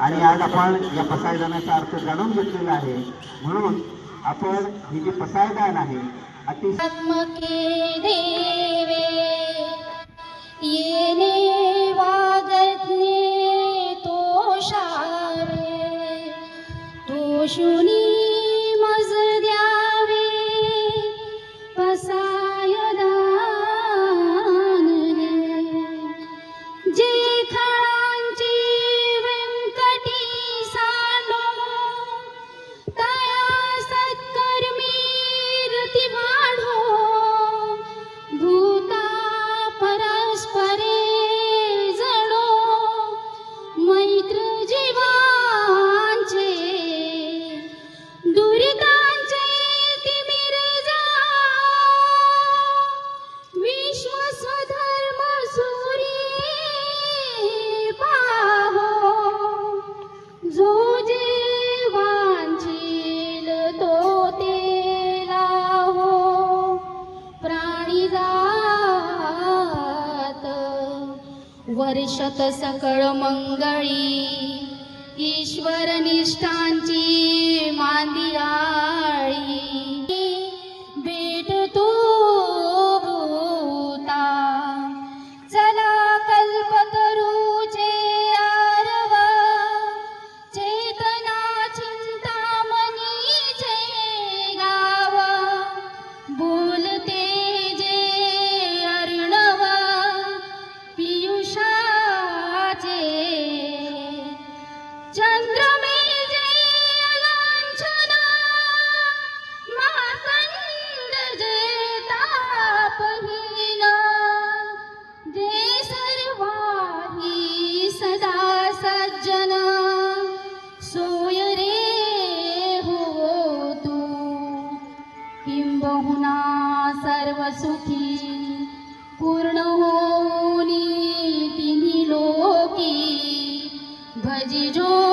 आणि आज आपण या पसायदानाचा अर्थ जाणून घेतलेला आहे. म्हणून आपण हे जे पसायदान आहे अतिशय वर्षत सकळ मंगळी. ईश्वर निष्ठांची मांदिरा सुखी। पूर्ण होनी पूर्णोनि तिलो भजो